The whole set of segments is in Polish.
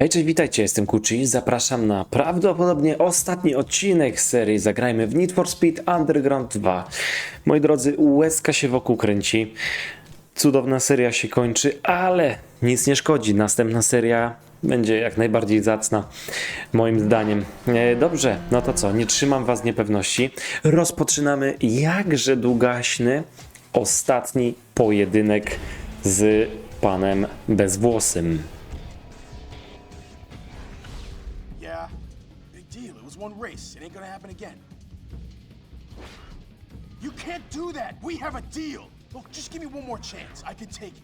Hej, cześć, witajcie, jestem Kuchi. Zapraszam na prawdopodobnie ostatni odcinek serii Zagrajmy w Need for Speed Underground 2. Moi drodzy, łezka się wokół kręci. Cudowna seria się kończy, ale nic nie szkodzi. Następna seria będzie jak najbardziej zacna, moim zdaniem. E, Dobrze, no to co, nie trzymam was niepewności. Rozpoczynamy jakże długaśny ostatni pojedynek z panem bezwłosym. Yeah, big deal. It was one race. It ain't gonna happen again. You can't do that. We have a deal. Look, just give me one more chance. I can take it.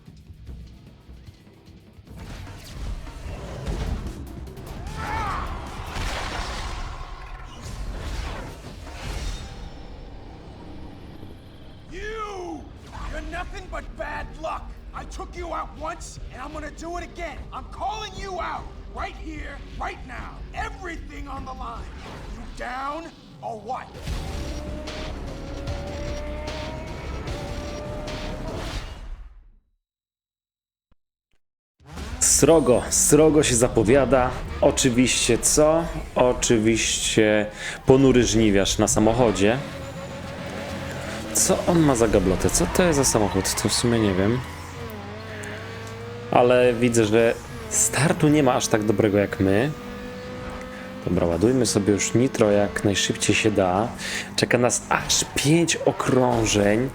You! You're nothing but bad luck. I took you out once, and I'm gonna do it again. I'm calling you out. Right here, right now. Everything on the line. You down or what? Srogo, srogo się zapowiada. Oczywiście co? Oczywiście ponury żniwiarz na samochodzie. Co on ma za gablotę? Co to jest za samochód? To w sumie nie wiem. Ale widzę, że startu nie ma aż tak dobrego jak my. Dobra, ładujmy sobie już nitro jak najszybciej się da. Czeka nas aż 5 okrążeń.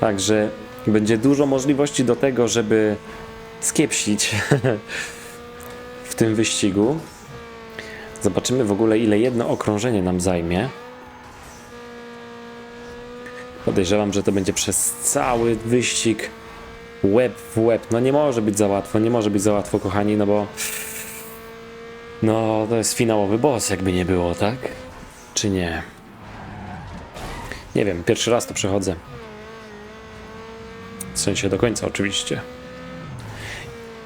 Także będzie dużo możliwości do tego, żeby skiepsić w tym wyścigu. Zobaczymy w ogóle, ile jedno okrążenie nam zajmie. Podejrzewam, że to będzie przez cały wyścig łeb w łeb. No nie może być za łatwo, nie może być za łatwo, kochani, no bo no to jest finałowy boss, jakby nie było, tak? Czy nie? Nie wiem, pierwszy raz to przechodzę. W sensie do końca oczywiście.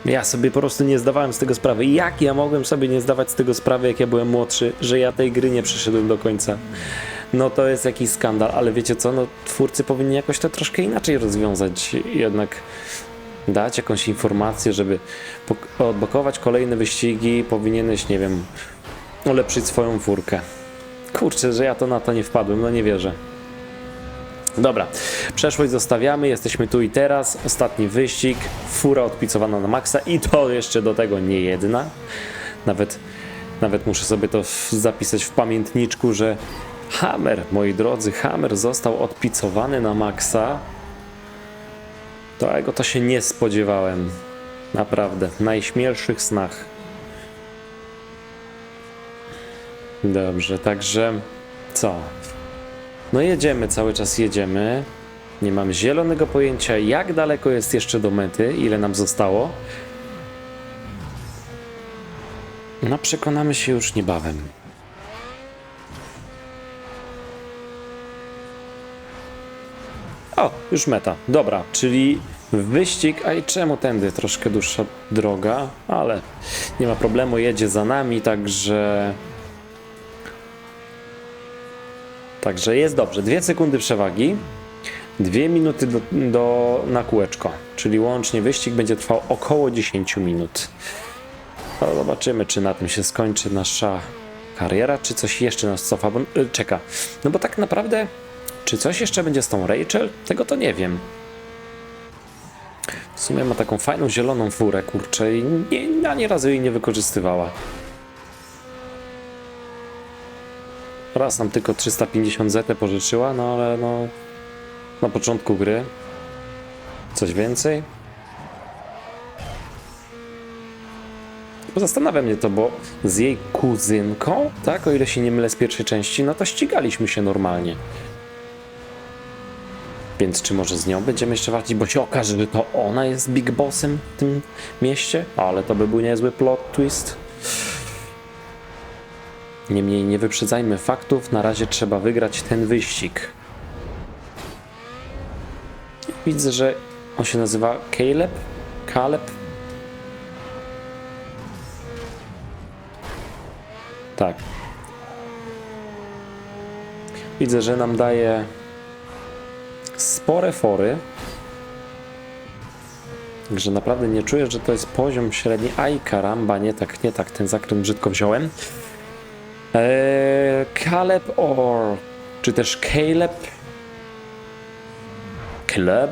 Ja sobie po prostu nie zdawałem z tego sprawy. Jak ja mogłem sobie nie zdawać z tego sprawy, jak ja byłem młodszy, że ja tej gry nie przeszedłem do końca? No to jest jakiś skandal, ale wiecie co? No twórcy powinni jakoś to troszkę inaczej rozwiązać. Jednak dać jakąś informację, żeby odblokować kolejne wyścigi, powinieneś, nie wiem, ulepszyć swoją furkę. Kurczę, że ja to na to nie wpadłem, no nie wierzę. Dobra, przeszłość zostawiamy, jesteśmy tu i teraz. Ostatni wyścig, fura odpicowana na maksa i to jeszcze do tego nie jedna. Nawet, nawet muszę sobie to zapisać w pamiętniczku, że Hammer, moi drodzy, Hammer został odpicowany na maksa. Tego to się nie spodziewałem. Naprawdę, w najśmielszych snach. Dobrze, także co? No jedziemy, cały czas jedziemy. Nie mam zielonego pojęcia, jak daleko jest jeszcze do mety, ile nam zostało. No przekonamy się już niebawem. O, już meta. Dobra, czyli wyścig. A i czemu tędy? Troszkę dłuższa droga, ale nie ma problemu, jedzie za nami, także. Także jest dobrze. Dwie sekundy przewagi. Dwie minuty do, do, na kółeczko. Czyli łącznie wyścig będzie trwał około 10 minut. No, zobaczymy, czy na tym się skończy nasza kariera, czy coś jeszcze nas cofa, bo, y, czeka. No bo tak naprawdę, czy coś jeszcze będzie z tą Rachel? Tego to nie wiem. W sumie ma taką fajną zieloną furę, kurczę, i nie, ani razu jej nie wykorzystywała. Raz nam tylko 350 ZT pożyczyła, no ale no na początku gry coś więcej. Bo Zastanawia mnie to, bo z jej kuzynką, tak, o ile się nie mylę z pierwszej części, no to ścigaliśmy się normalnie. Więc czy może z nią będziemy jeszcze walczyć, bo się okaże, że to ona jest Big Bossem w tym mieście? Ale to by był niezły plot twist. Niemniej nie wyprzedzajmy faktów, na razie trzeba wygrać ten wyścig. Widzę, że on się nazywa Caleb? Caleb? Tak. Widzę, że nam daje spore fory. Także naprawdę nie czuję, że to jest poziom średni. Aj, karamba, nie tak, nie tak, ten zakręt brzydko wziąłem. Eee, Caleb or... czy też Caleb? Caleb?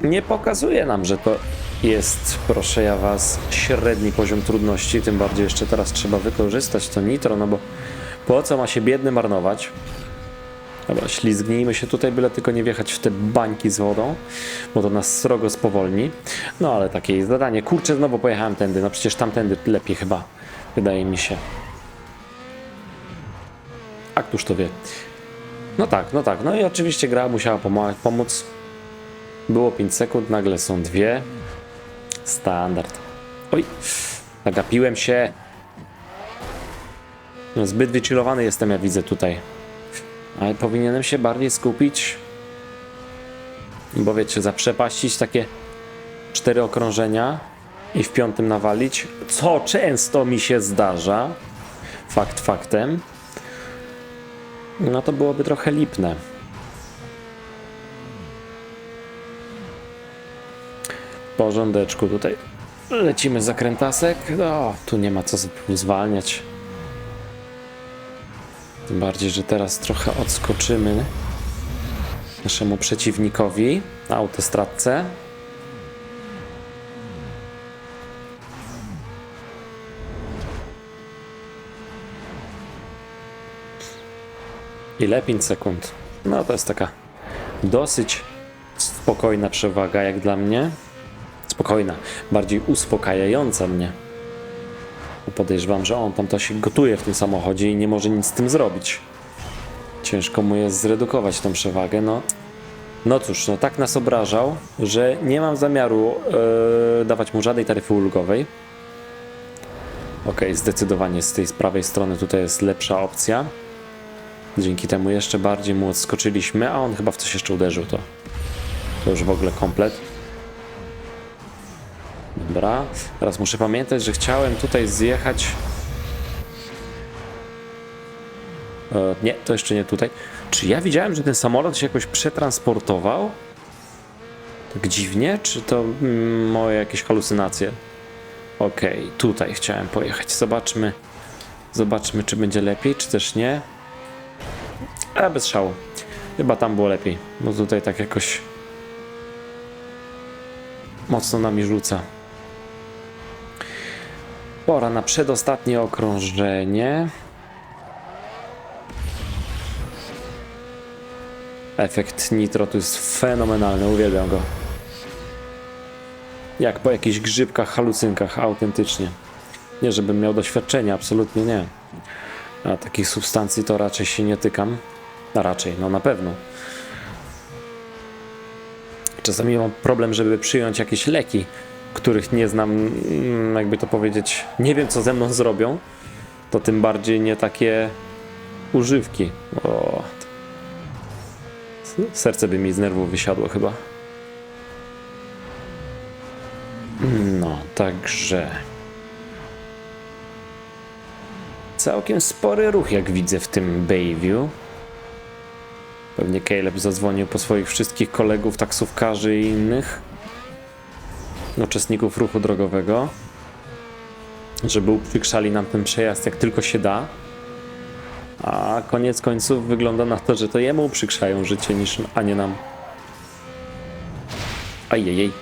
Nie pokazuje nam, że to jest, proszę ja was, średni poziom trudności, tym bardziej jeszcze teraz trzeba wykorzystać to nitro, no bo po co ma się biedny marnować? Dobra, ślizgnijmy się tutaj, byle tylko nie wjechać w te bańki z wodą, bo to nas srogo spowolni. No ale takie jest zadanie. Kurczę, znowu pojechałem tędy, no przecież tamtędy lepiej chyba, wydaje mi się. A któż to wie? No tak, no tak. No i oczywiście gra musiała pomóc. Było 5 sekund, nagle są dwie. Standard. Oj, nagapiłem się. No, zbyt wychillowany jestem, ja widzę tutaj. Ale powinienem się bardziej skupić. Bo wiecie, zaprzepaścić takie cztery okrążenia i w piątym nawalić, co często mi się zdarza. Fakt faktem. No to byłoby trochę lipne. Porządeczku tutaj. Lecimy zakrętasek. No, tu nie ma co zwalniać. Tym bardziej, że teraz trochę odskoczymy naszemu przeciwnikowi na autostradce. Ile? 5 sekund. No to jest taka dosyć spokojna przewaga jak dla mnie. Spokojna, bardziej uspokajająca mnie. Podejrzewam, że on tam to się gotuje w tym samochodzie i nie może nic z tym zrobić. Ciężko mu jest zredukować tą przewagę, no. No cóż, no tak nas obrażał, że nie mam zamiaru e, dawać mu żadnej taryfy ulgowej. Okej, zdecydowanie z tej z prawej strony tutaj jest lepsza opcja. Dzięki temu jeszcze bardziej mu odskoczyliśmy, a on chyba w coś jeszcze uderzył, to, to już w ogóle komplet. Dobra, teraz muszę pamiętać, że chciałem tutaj zjechać. E, nie, to jeszcze nie tutaj. Czy ja widziałem, że ten samolot się jakoś przetransportował? Tak dziwnie? Czy to mm, moje jakieś halucynacje? Okej, tutaj chciałem pojechać. Zobaczmy. Zobaczmy, czy będzie lepiej, czy też nie. A bez szału. Chyba tam było lepiej, bo tutaj tak jakoś mocno nami rzuca. Pora na przedostatnie okrążenie. Efekt nitro tu jest fenomenalny, uwielbiam go. Jak po jakichś grzybkach, halucynkach, autentycznie. Nie, żebym miał doświadczenie, absolutnie nie. A takich substancji to raczej się nie tykam. A raczej, no na pewno. Czasami mam problem, żeby przyjąć jakieś leki, których nie znam, mm, jakby to powiedzieć, nie wiem co ze mną zrobią. To tym bardziej nie takie używki. O, serce by mi z nerwów wysiadło chyba. No, także. Całkiem spory ruch, jak widzę w tym Bayview. Pewnie Caleb zadzwonił po swoich wszystkich kolegów, taksówkarzy i innych uczestników ruchu drogowego, żeby uprzykrzali nam ten przejazd jak tylko się da. A koniec końców wygląda na to, że to jemu uprzykrzają życie, niż, a nie nam. Ajajej.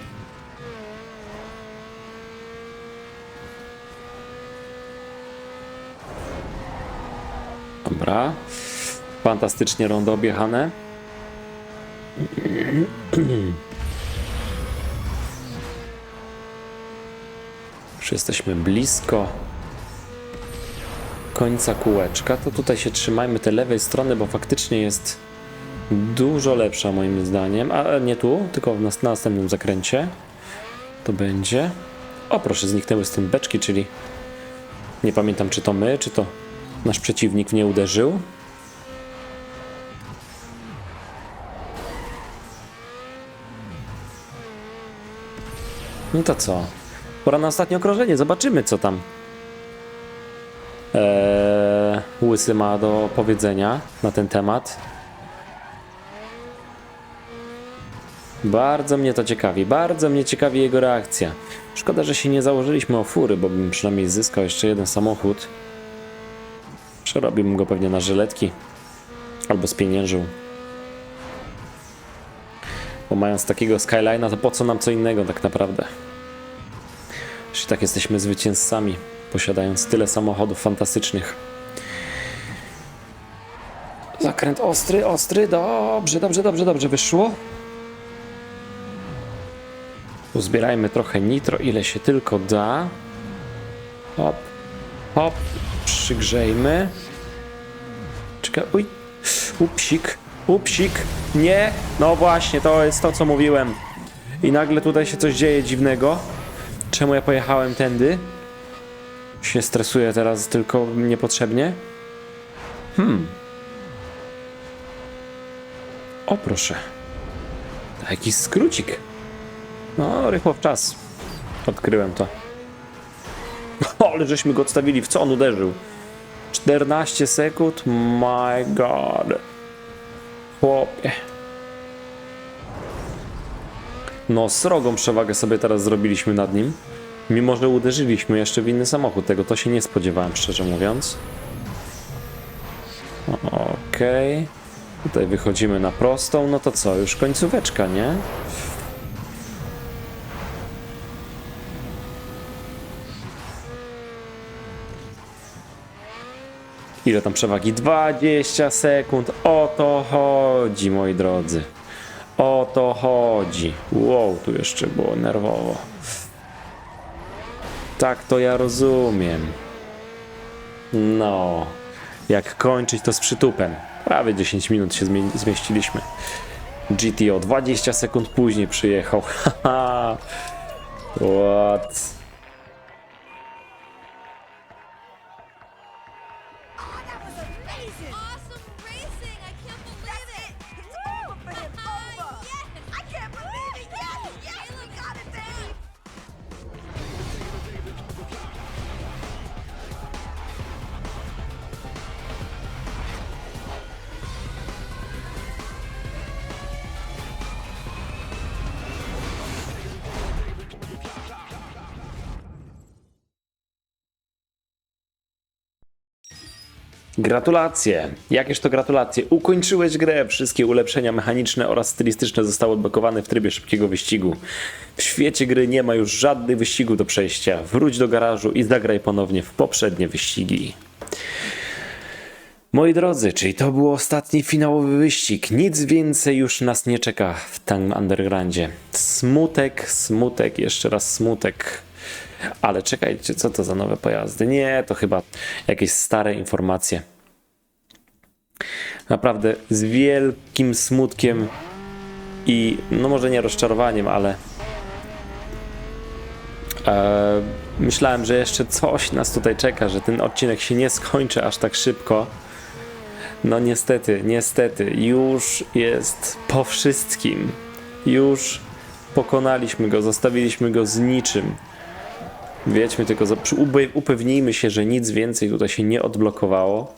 Dobra. Fantastycznie rondo objechane. Już jesteśmy blisko końca kółeczka. To tutaj się trzymajmy tej lewej strony, bo faktycznie jest dużo lepsza moim zdaniem. A nie tu, tylko w nas- na następnym zakręcie. To będzie. O, proszę, zniknęły z tym beczki, czyli nie pamiętam, czy to my, czy to nasz przeciwnik nie uderzył. No to co? Pora na ostatnie okrążenie, zobaczymy co tam. Eee, Łysy ma do powiedzenia na ten temat. Bardzo mnie to ciekawi, bardzo mnie ciekawi jego reakcja. Szkoda, że się nie założyliśmy o fury, bo bym przynajmniej zyskał jeszcze jeden samochód. Przerobiłbym go pewnie na żyletki. Albo spieniężył. Bo mając takiego Skyline'a, to po co nam co innego tak naprawdę? Jeśli tak jesteśmy zwycięzcami, posiadając tyle samochodów fantastycznych. Zakręt ostry, ostry, dobrze, dobrze, dobrze, dobrze wyszło. Uzbierajmy trochę nitro, ile się tylko da. Hop, hop, przygrzejmy. Czekaj, uj, upsik, upsik, nie, no właśnie, to jest to, co mówiłem. I nagle tutaj się coś dzieje dziwnego. Czemu ja pojechałem tędy? Się stresuję teraz tylko niepotrzebnie. Hmm. O proszę. Jakiś skrócik. No, rychło w czas. Odkryłem to. Ale żeśmy go odstawili. W co on uderzył? 14 sekund? My god. Chłopie. No, srogą przewagę sobie teraz zrobiliśmy nad nim. Mimo, że uderzyliśmy jeszcze w inny samochód. Tego to się nie spodziewałem, szczerze mówiąc. Okej. Tutaj wychodzimy na prostą. No to co? Już końcóweczka, nie? Ile tam przewagi? 20 sekund. O to chodzi, moi drodzy. O to chodzi. Wow, tu jeszcze było nerwowo. Tak to ja rozumiem. No. Jak kończyć to z przytupem. Prawie 10 minut się zmie- zmieściliśmy. GTO 20 sekund później przyjechał. Haha. What? Gratulacje! Jakież to gratulacje? Ukończyłeś grę! Wszystkie ulepszenia mechaniczne oraz stylistyczne zostały odblokowane w trybie szybkiego wyścigu. W świecie gry nie ma już żadnych wyścigów do przejścia. Wróć do garażu i zagraj ponownie w poprzednie wyścigi. Moi drodzy, czyli to był ostatni finałowy wyścig. Nic więcej już nas nie czeka w tym undergroundzie. Smutek, smutek, jeszcze raz smutek. Ale czekajcie, co to za nowe pojazdy? Nie, to chyba jakieś stare informacje. Naprawdę z wielkim smutkiem i no może nie rozczarowaniem, ale e, myślałem, że jeszcze coś nas tutaj czeka, że ten odcinek się nie skończy aż tak szybko. No niestety, niestety, już jest po wszystkim. Już pokonaliśmy go, zostawiliśmy go z niczym. Wiedźmy tylko, upewnijmy się, że nic więcej tutaj się nie odblokowało.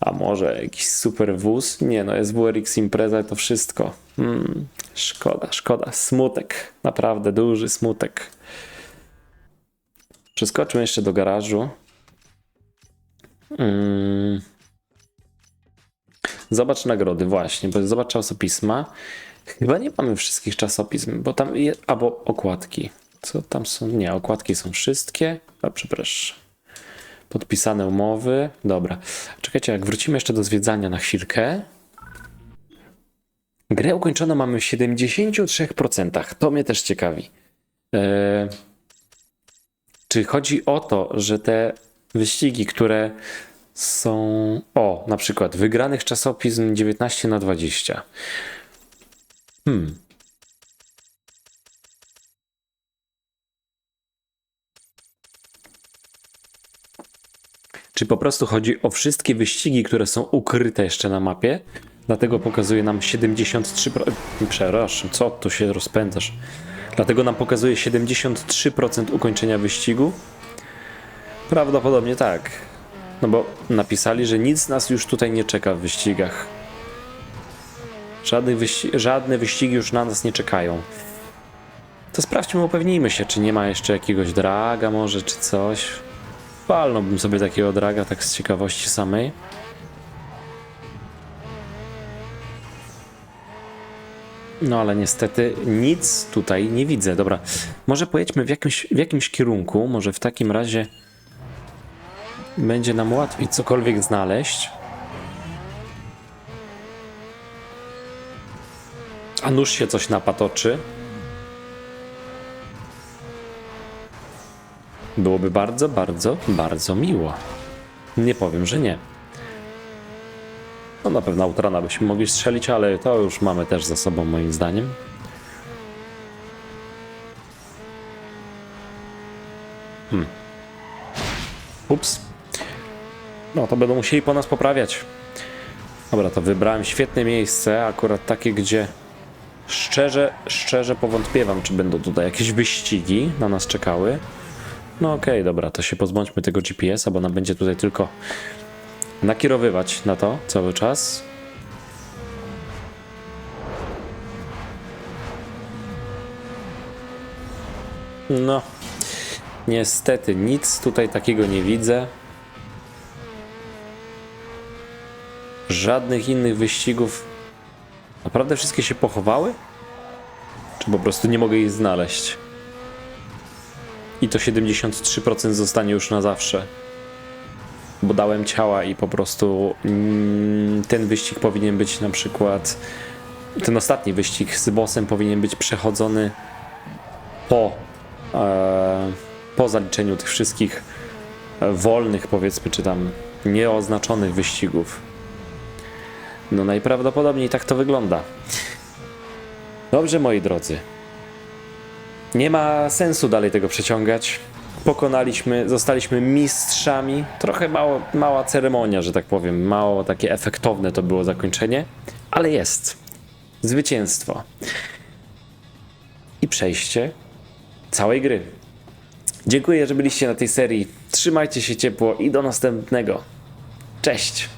A może jakiś super wóz? Nie, no jest WRX Impreza to wszystko. Hmm, szkoda, szkoda. Smutek, naprawdę duży smutek. Przeskoczmy jeszcze do garażu. Mm. Zobacz nagrody, właśnie, bo zobacz czasopisma. Chyba nie mamy wszystkich czasopism, bo tam je, albo okładki. Co tam są? Nie, okładki są wszystkie. A, przepraszam. Podpisane umowy. Dobra. Czekajcie, jak wrócimy jeszcze do zwiedzania na chwilkę. Grę ukończoną mamy w 73%. To mnie też ciekawi. Eee, czy chodzi o to, że te wyścigi, które są. O, na przykład wygranych czasopism 19 na 20. Hmm. Czy po prostu chodzi o wszystkie wyścigi, które są ukryte jeszcze na mapie? Dlatego pokazuje nam 73%. Przepraszam, co tu się rozpędzasz? Dlatego nam pokazuje 73% ukończenia wyścigu? Prawdopodobnie tak. No bo napisali, że nic nas już tutaj nie czeka w wyścigach. Żadnych wyści- żadne wyścigi już na nas nie czekają. To sprawdźmy, upewnijmy się, czy nie ma jeszcze jakiegoś draga może, czy coś. Walnąłbym sobie takiego draga tak z ciekawości samej. No ale niestety nic tutaj nie widzę. Dobra, może pojedźmy w jakimś, w jakimś kierunku, może w takim razie będzie nam łatwiej cokolwiek znaleźć. A nuż się coś napatoczy. Byłoby bardzo, bardzo, bardzo miło. Nie powiem, że nie. No na pewno Outrana byśmy mogli strzelić, ale to już mamy też za sobą moim zdaniem. Hmm. Ups. No to będą musieli po nas poprawiać. Dobra, to wybrałem świetne miejsce, akurat takie, gdzie szczerze, szczerze powątpiewam, czy będą tutaj jakieś wyścigi na nas czekały. No okej, dobra, to się pozbądźmy tego GPS-a, bo nam będzie tutaj tylko nakierowywać na to cały czas. No, niestety nic tutaj takiego nie widzę. Żadnych innych wyścigów. Naprawdę wszystkie się pochowały? Czy po prostu nie mogę ich znaleźć? I to 73% zostanie już na zawsze. Bo dałem ciała i po prostu mm, ten wyścig powinien być na przykład ten ostatni wyścig z bossem powinien być przechodzony po e, po zaliczeniu tych wszystkich wolnych powiedzmy czy tam nieoznaczonych wyścigów. No najprawdopodobniej tak to wygląda. Dobrze moi drodzy nie ma sensu dalej tego przeciągać. Pokonaliśmy, zostaliśmy mistrzami. Trochę mało, mała ceremonia, że tak powiem. Mało takie efektowne to było zakończenie, ale jest. Zwycięstwo. I przejście całej gry. Dziękuję, że byliście na tej serii. Trzymajcie się ciepło i do następnego. Cześć!